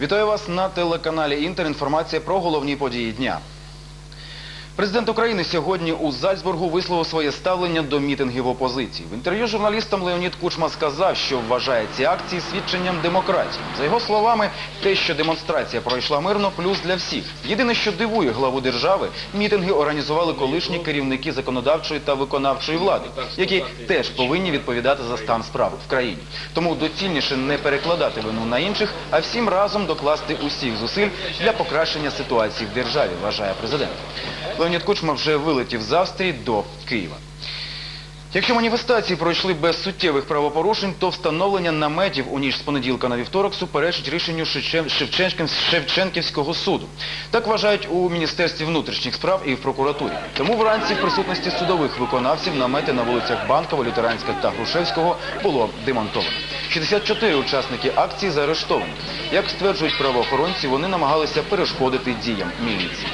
Вітаю вас на телеканалі Інтер. Інформація про головні події дня. Президент України сьогодні у Зальцбургу висловив своє ставлення до мітингів опозиції. В інтерв'ю журналістам Леонід Кучма сказав, що вважає ці акції свідченням демократії. За його словами, те, що демонстрація пройшла мирно, плюс для всіх. Єдине, що дивує главу держави, мітинги організували колишні керівники законодавчої та виконавчої влади, які теж повинні відповідати за стан справ в країні. Тому доцільніше не перекладати вину на інших, а всім разом докласти усіх зусиль для покращення ситуації в державі, вважає президент. Леонід Кучма вже вилетів з Австрії до Києва. Якщо маніфестації пройшли без суттєвих правопорушень, то встановлення наметів у ніч з понеділка на вівторок суперечить рішенню Шевченківського суду. Так вважають у Міністерстві внутрішніх справ і в прокуратурі. Тому вранці в присутності судових виконавців намети на вулицях Банкова, Лютеранська та Грушевського було демонтовано. 64 учасники акції заарештовані. Як стверджують правоохоронці, вони намагалися перешкодити діям міліції.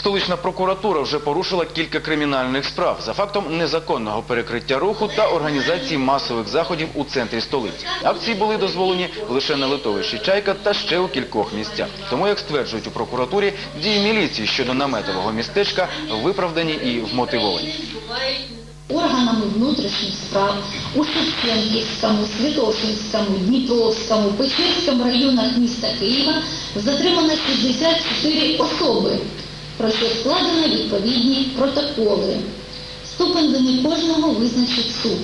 Столична прокуратура вже порушила кілька кримінальних справ за фактом незаконного перекриття руху та організації масових заходів у центрі столиці. Акції були дозволені лише на литовищі Чайка та ще у кількох місцях. Тому, як стверджують у прокуратурі, дії міліції щодо наметового містечка виправдані і вмотивовані. органами внутрішніх справ у Шевченківському, Святошинському, Дніпровському, Печерському районах міста Києва затримано 64 особи, про що відповідні протоколи. Ступень вини кожного визначить суд.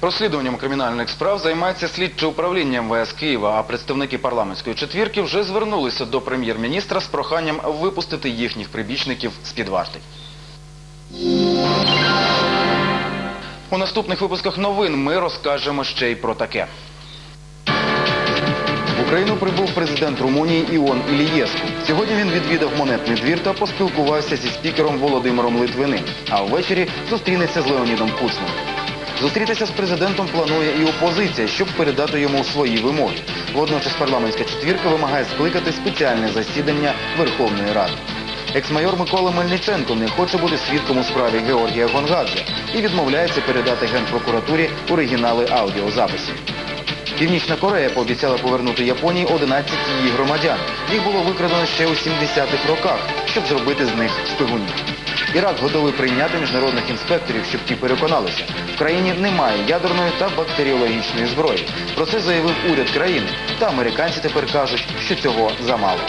Розслідуванням кримінальних справ займається слідче управління МВС Києва, а представники парламентської четвірки вже звернулися до прем'єр-міністра з проханням випустити їхніх прибічників з-під варти. У наступних випусках новин ми розкажемо ще й про таке. Україну прибув президент Румунії Іон Ілієску. Сьогодні він відвідав монетний двір та поспілкувався зі спікером Володимиром Литвиним. А ввечері зустрінеться з Леонідом Кучмом. Зустрітися з президентом планує і опозиція, щоб передати йому свої вимоги. Водночас парламентська четвірка вимагає скликати спеціальне засідання Верховної Ради. Екс-майор Микола Мельниченко не хоче бути свідком у справі Георгія Гонгадзе і відмовляється передати Генпрокуратурі оригінали аудіозаписів. Північна Корея пообіцяла повернути Японії 11 її громадян. Їх було викрадено ще у 70-х роках, щоб зробити з них шпигунів. Ірак готовий прийняти міжнародних інспекторів, щоб ті переконалися. В країні немає ядерної та бактеріологічної зброї. Про це заявив уряд країни. Та американці тепер кажуть, що цього замало.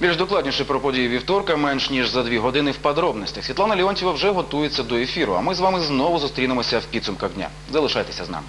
Більш докладніше про події вівторка, менш ніж за дві години в подробностях. Світлана Леонтьєва вже готується до ефіру, а ми з вами знову зустрінемося в підсумках дня. Залишайтеся з нами.